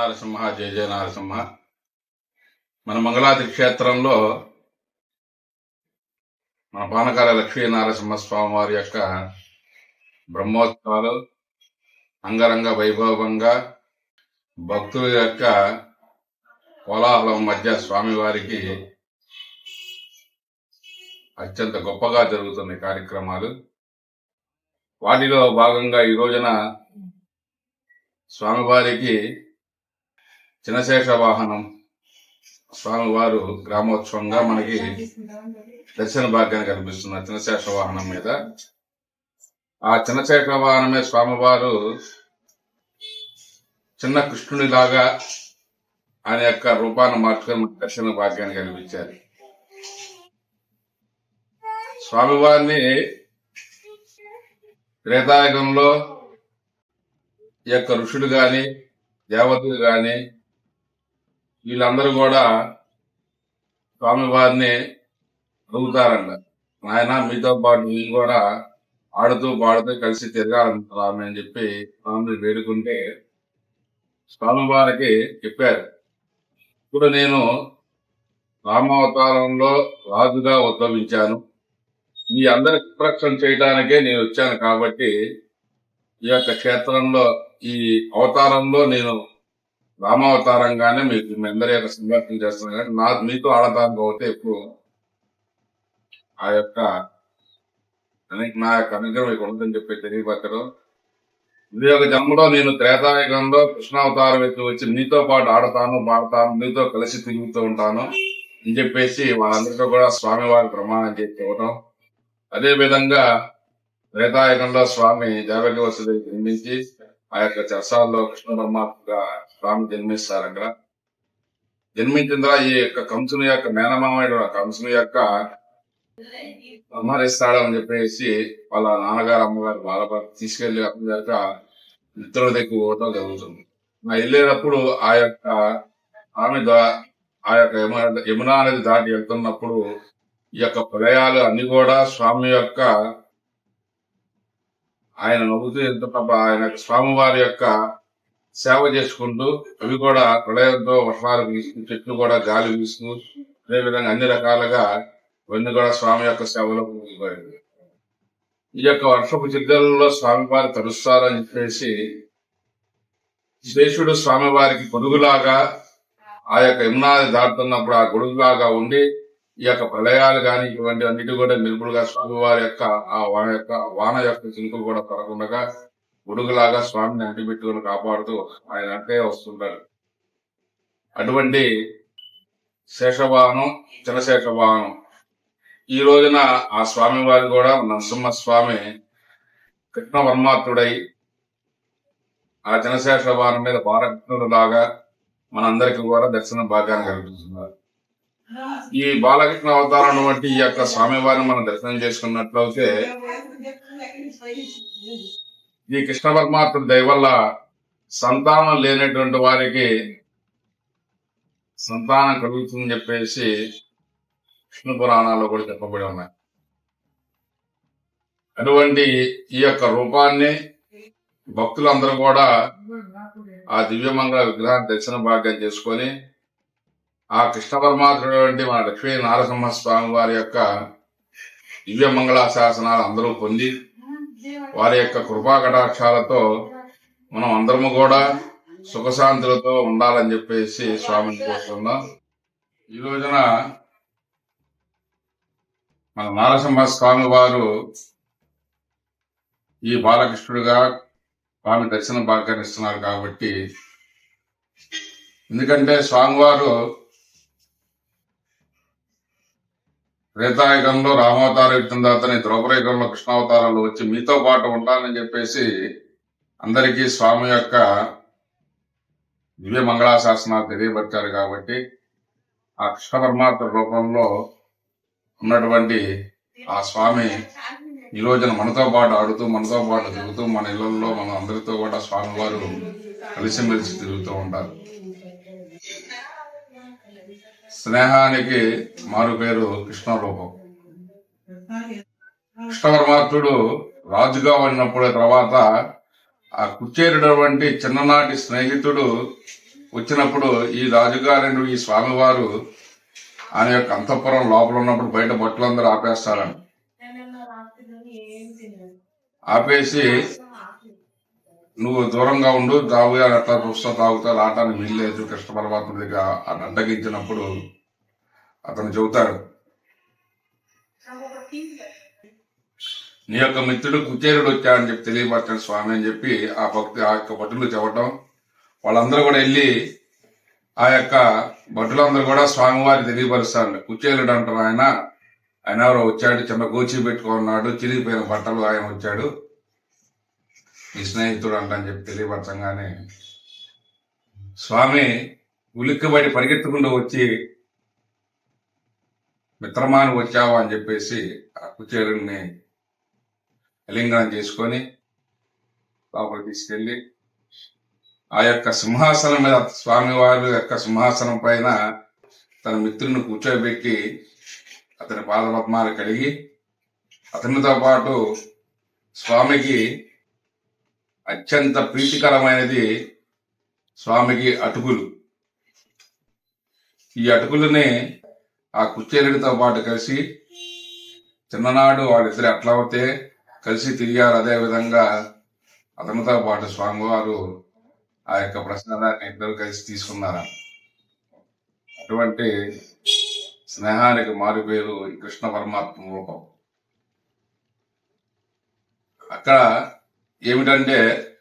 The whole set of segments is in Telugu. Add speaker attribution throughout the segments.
Speaker 1: నరసింహ జయ జయ నరసింహ. మన మంగళాది క్షేత్రంలో మన పానకాల లక్ష్మీ నరసింహ స్వామి వారి యొక్క బ్రహ్మోత్సవాలు అంగరంగ వైభవంగా భక్తుల యొక్క కోలాహలం మధ్య స్వామివారికి అత్యంత గొప్పగా జరుగుతున్న కార్యక్రమాలు. వాటిలో భాగంగా ఈ రోజున స్వామివారికి చిన్నశేష వాహనం స్వామివారు గ్రామోత్సవంగా మనకి దర్శన భాగ్యాన్ని కనిపిస్తున్నారు చిన్నశేష వాహనం మీద. ఆ చిన్నశేష వాహనమే స్వామివారు చిన్న కృష్ణునిలాగా ఆయన యొక్క రూపాన్ని మార్చుకొని దర్శన భాగ్యాన్ని కనిపించారు స్వామివారిని త్రేతాయుగంలో ఈ యొక్క ఋషులు గాని దేవతలు గాని వీళ్ళందరూ కూడా స్వామివారిని అడుగుతారంట. నాయన మీతో పాటు వీళ్ళు కూడా ఆడుతూ పాడుతూ కలిసి తిరగాలంట అని చెప్పి స్వామిని వేడుకుంటే స్వామివారికి చెప్పారు. ఇప్పుడు నేను రామావతారంలో రాజుగా ఉద్భవించాను. మీ అందరి ప్రక్షణ చేయడానికే నేను వచ్చాను కాబట్టి ఈ యొక్క క్షేత్రంలో ఈ అవతారంలో నేను రామావతారంగానే మీకు మీ అందరి యొక్క సంరక్షణ చేస్తున్నాను కానీ నా మీతో ఆడటానికి అవుతే ఎక్కువ ఆ యొక్క నా యొక్క అనుగ్రహం మీకు ఉందని చెప్పి తెలియపరచడం. ఇది ఒక జన్మలో నేను త్రేతాయుగంలో కృష్ణావతారం ఎత్తి వచ్చి నీతో పాటు ఆడతాను పాడతాను నీతో కలిసి తిరుగుతూ ఉంటాను అని చెప్పేసి వాళ్ళందరితో కూడా స్వామివారి ప్రమాణం చేసి ఇవ్వటం అదే విధంగా త్రేతాయుగంలో స్వామి దేవకి వసతి జన్మించి ఆ యొక్క చర్చాల్లో కృష్ణ పరమాత్మగా రామ్ జన్మిస్తారు అక్కడ జన్మించిన ఈ యొక్క కంసుని యొక్క మేనమామ కంసుని యొక్క సంహరిస్తాడని చెప్పేసి వాళ్ళ నాన్నగారు అమ్మగారు బాధపడి తీసుకెళ్ళి అక్కడ యొక్క మిత్రుల దగ్గర పోవటం జరుగుతుంది. నా వెళ్ళేటప్పుడు ఆ యొక్క ఆమె ఆ యొక్క యమునా అనేది దాటి వెళ్తున్నప్పుడు ఈ యొక్క ప్రళయాలు అన్ని కూడా స్వామి యొక్క ఆయన నవ్వుతూ ఎంత ఆయన స్వామివారి యొక్క సేవ చేసుకుంటూ అవి కూడా ప్రళయంతో వర్షాలు వీస్తూ చెట్లు కూడా గాలి వీస్తూ అదేవిధంగా అన్ని రకాలుగా ఇవన్నీ కూడా స్వామి యొక్క సేవలో ఈ యొక్క వర్షపు చిద్దలలో స్వామివారి తరుస్తారని చెప్పేసి శేషుడు స్వామివారికి గొడుగులాగా ఆ యొక్క యమునాది దాటుతున్నప్పుడు ఆ గొడుగులాగా ఉండి ఈ యొక్క ప్రళయాలు కాని ఇటువంటి అన్నిటి కూడా మెరుపులుగా స్వామివారి యొక్క ఆ వాన యొక్క వాన యొక్క చినుకులు కూడా పడకుండా గొడుగులాగా స్వామిని అంటిపెట్టుకుని కాపాడుతూ ఆయన అంటే వస్తుంటారు. అటువంటి శేషవాహనం చినశేషవాహనం ఈ రోజున ఆ స్వామి వారు కూడా నరసింహ స్వామి కృష్ణ ఆ చినశేష వాహనం మీద బాలకృష్ణుడు లాగా మనందరికీ కూడా దర్శన భాగ్యాన్ని కల్పిస్తున్నారు. ఈ బాలకృష్ణ అవతారం వంటి ఈ యొక్క స్వామివారిని మనం దర్శనం చేసుకున్నట్లయితే ఈ కృష్ణ పరమాత్మ దయవల్ల సంతానం లేనటువంటి వారికి సంతానం కలుగుతుందని చెప్పేసి విష్ణు పురాణాల్లో కూడా చెప్పబడి ఉన్నాయి. అటువంటి ఈ యొక్క రూపాన్ని భక్తులందరూ కూడా ఆ దివ్యమంగళ విగ్రహాన్ని దర్శన భాగ్యం చేసుకొని ఆ కృష్ణ పరమాత్ముడు మన లక్ష్మీ నారసింహ స్వామి వారి యొక్క దివ్య మంగళ శాసనాలు అందరూ పొంది వారి యొక్క కృపా కటాక్షాలతో మనం అందరము కూడా సుఖశాంతులతో ఉండాలని చెప్పేసి స్వామిని కోరుతున్నాం ఈ రోజున మన నారసింహ స్వామి వారు ఈ బాలకృష్ణుడిగా స్వామి దర్శన భాగ్యాన్ని ఇస్తున్నారు కాబట్టి ఎందుకంటే స్వామివారు త్రేతాయుగంలో రామావతారం ఇచ్చిన తర్వాత ద్రౌపదయుగంలో కృష్ణావతారాలు వచ్చి మీతో పాటు ఉంటానని చెప్పేసి అందరికీ స్వామి యొక్క దివ్య మంగళాశాసనాలు తెలియపరిచారు కాబట్టి ఆ కృష్ణ పరమాత్మ రూపంలో ఉన్నటువంటి ఆ స్వామి ఈ రోజున మనతో పాటు ఆడుతూ మనతో పాటు తిరుగుతూ మన ఇళ్ళలో మన అందరితో కూడా స్వామివారు కలిసిమెలిసి తిరుగుతూ ఉంటారు. స్నేహానికి మారు పేరు కృష్ణ రూపం కృష్ణ పరమాత్ముడు రాజుగా ఉన్నప్పుడు తర్వాత ఆ కుచేరుడు వంటి చిన్ననాటి స్నేహితుడు వచ్చినప్పుడు ఈ రాజుగారు ఈ స్వామివారు ఆయన యొక్క అంతఃపురం లోపల ఉన్నప్పుడు బయట బట్టలందరూ ఆపేస్తారని. ఆపేసి నువ్వు దూరంగా ఉండు తాగుగా అట్లా చూస్తా తాగుతా రావటానికి వీల్లేదు కృష్ణ పరమాత్మ దగ్గర అడ్డగించినప్పుడు అతను చెబుతాడు నీ యొక్క మిత్రుడు కుచేరుడు వచ్చాడని చెప్పి తెలియపరచాడు స్వామి అని చెప్పి ఆ భక్తి ఆ యొక్క భటులు చెప్పటం. వాళ్ళందరూ కూడా వెళ్ళి ఆ యొక్క భటులందరూ కూడా స్వామివారి తెలియపరుస్తారు కుచేరుడు అంటారు ఆయన. ఆయన ఎవరో వచ్చాడు చిన్న గోచి పెట్టుకున్నాడు చిరిగిపోయిన బట్టలు ఆయన వచ్చాడు. మీ స్నేహితుడు అంట అని చెప్పి తెలియపరచంగానే స్వామి ఉలిక్కబడి పరిగెత్తుకుంటూ వచ్చి మిత్రమాను వచ్చావా? అని చెప్పేసి ఆ కుచేరుణ్ణి అలింగనం చేసుకొని లోపల తీసుకెళ్ళి ఆ యొక్క సింహాసనం మీద స్వామివారి యొక్క సింహాసనం పైన తన మిత్రుని కూర్చోబెట్టి అతని పాదపద్మాలు కలిగి అతనితో పాటు స్వామికి అత్యంత ప్రీతికరమైనది స్వామికి అటుకులు. ఈ అటుకులని ఆ కుచ్చేరుడితో పాటు కలిసి చిన్ననాడు వాళ్ళిద్దరు ఎట్లా అవుతే కలిసి తిరిగారు. అదే విధంగా అతనితో పాటు స్వామివారు ఆ యొక్క ప్రసాదాన్ని ఇద్దరు కలిసి తీసుకున్నారు. అటువంటి స్నేహానికి మారు పేరు కృష్ణ పరమాత్మ రూపం. అక్కడ ఏమిటంటే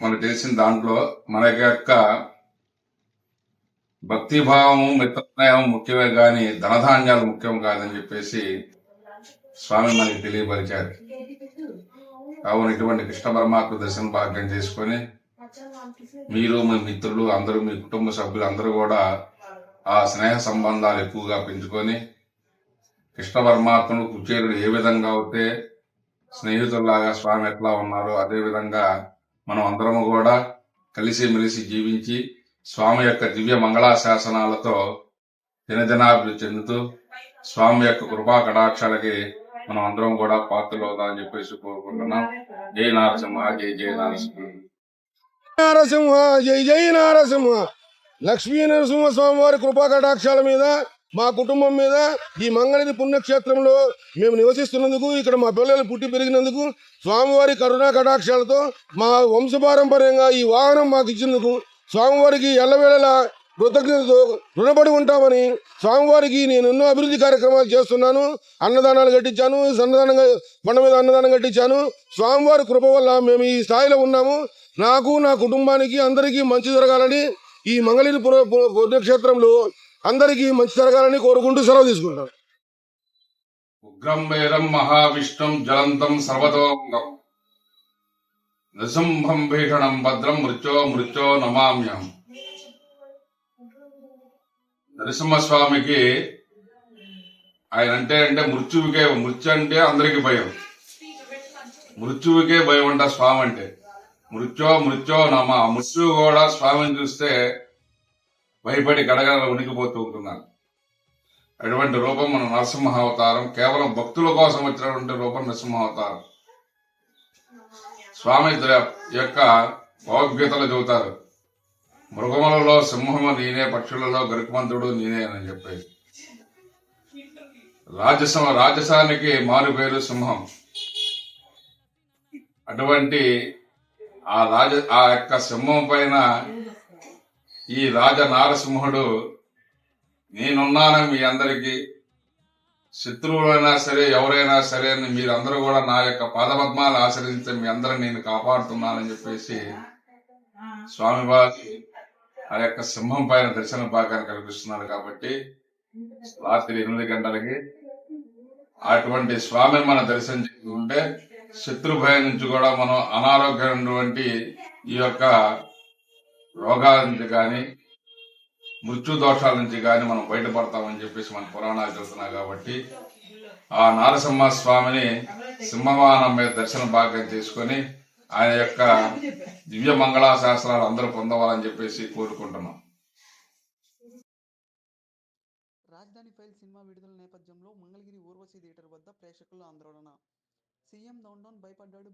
Speaker 1: మనకు తెలిసిన దాంట్లో మన యొక్క భక్తిభావము మిత్రయం ముఖ్యమే కానీ ధనధాన్యాలు ముఖ్యం కాదని చెప్పేసి స్వామి మనకి తెలియపరిచారు. కావున ఇటువంటి కృష్ణ పరమాత్మ దర్శన భాగ్యం చేసుకొని మీరు మీ మిత్రులు అందరూ మీ కుటుంబ సభ్యులు అందరూ కూడా ఆ స్నేహ సంబంధాలు ఎక్కువగా పెంచుకొని కృష్ణ పరమాత్మను కుచేరుడు ఏ విధంగా అయితే స్నేహితుల్లాగా స్వామి ఎట్లా ఉన్నారో అదేవిధంగా మనం అందరము కూడా కలిసి మెలిసి జీవించి స్వామి యొక్క దివ్య మంగళాశాసనాలతో దినదినాభివృద్ధి చెందుతూ స్వామి యొక్క కృపా కటాక్షాలకి మనం అందరం కూడా పాత్రలు అవుదామని చెప్పేసి కోరుకుంటున్నాం. జై నారసింహ జై జై నారసింహ.
Speaker 2: నారసింహ జై జై నారసింహ. లక్ష్మీ నరసింహ స్వామి వారి కృపా కటాక్షాల మీద మా కుటుంబం మీద ఈ మంగళగిరి పుణ్యక్షేత్రంలో మేము నివసిస్తున్నందుకు ఇక్కడ మా పిల్లలు పుట్టి పెరిగినందుకు స్వామివారి కరుణా కటాక్షాలతో మా వంశపారంపర్యంగా ఈ వాహనం మాకు ఇచ్చినందుకు స్వామివారికి ఎల్లవేళలా కృతజ్ఞతతో రుణపడి ఉంటామని స్వామివారికి నేను ఎన్నో అభివృద్ధి కార్యక్రమాలు చేస్తున్నాను. అన్నదానాలు కట్టించాను సన్నదానంగా బండ మీద అన్నదానం కట్టించాను. స్వామివారి కృప వల్ల మేము ఈ స్థాయిలో ఉన్నాము. నాకు నా కుటుంబానికి అందరికీ మంచి జరగాలని ఈ మంగళగిరి పుర- పు- పుణ్యక్షేత్రంలో అందరికీ మంచి జరగాలని కోరుకుంటూ సెలవు తీసుకుంటాను
Speaker 1: ఉగ్రం వేదం మహావిష్ణుం జ్వలంతం సర్వతోంగం నృసింహం భీషణం భద్రం మృత్యో మృత్యో నమామ్యం నరసింహస్వామికి ఆయన అంటే అంటే మృత్యువికే మృత్యు అంటే అందరికి భయం. మృత్యువికే భయం అంట స్వామి అంటే. మృత్యో మృత్యో నమ మృత్యువు కూడా స్వామిని చూస్తే భయపడి గడగడ ఉనికిపోతూ ఉంటున్నారు. అటువంటి రూపం మన నరసింహ అవతారం కేవలం భక్తుల కోసం వచ్చినటువంటి రూపం నరసింహ అవతారం స్వామి యొక్క భగవద్గీతలు చెబుతారు మృగములలో సింహము నేనే పక్షులలో గరుకుమంతుడు నేనే అని చెప్పేసి. రాజసం రాజసానికి మారు పేరు సింహం. అటువంటి ఆ రాజ ఆ యొక్క సింహం పైన ఈ రాజ నారసింహుడు నేనున్నాను మీ అందరికీ శత్రువులైనా సరే ఎవరైనా సరే అని మీరందరూ కూడా నా యొక్క పాదపద్మాలు ఆశ్రయించి మీ అందరిని నేను కాపాడుతున్నానని చెప్పేసి స్వామివారి ఆ యొక్క సింహం పైన దర్శన భాగాన్ని కల్పిస్తున్నారు కాబట్టి రాత్రి ఎనిమిది గంటలకి అటువంటి స్వామిని మనం దర్శనం చేసుకుంటే శత్రు భయం నుంచి కూడా మనం అనారోగ్యమైనటువంటి ఈ యొక్క రోగాల నుంచి కానీ మృత్యు దోషాల నుంచి కానీ మనం బయటపడతామని చెప్పేసి మన పురాణాలు చెబుతున్నాయి కాబట్టి ఆ నారసింహ స్వామిని సింహవాహనం మీద దర్శన భాగ్యం చేసుకొని ఆయన యొక్క దివ్య మంగళా శాస్త్రాలు అందరూ పొందవాలని చెప్పేసి కోరుకుంటున్నాం.
Speaker 3: రాజధాని ఫైల్ సినిమా విడుదల నేపథ్యంలో మంగళగిరి ఊర్వశి థియేటర్ వద్ద ప్రేక్షకుల ఆందోళన. సీఎం డౌన్ డౌన్ భయపడ్డాడు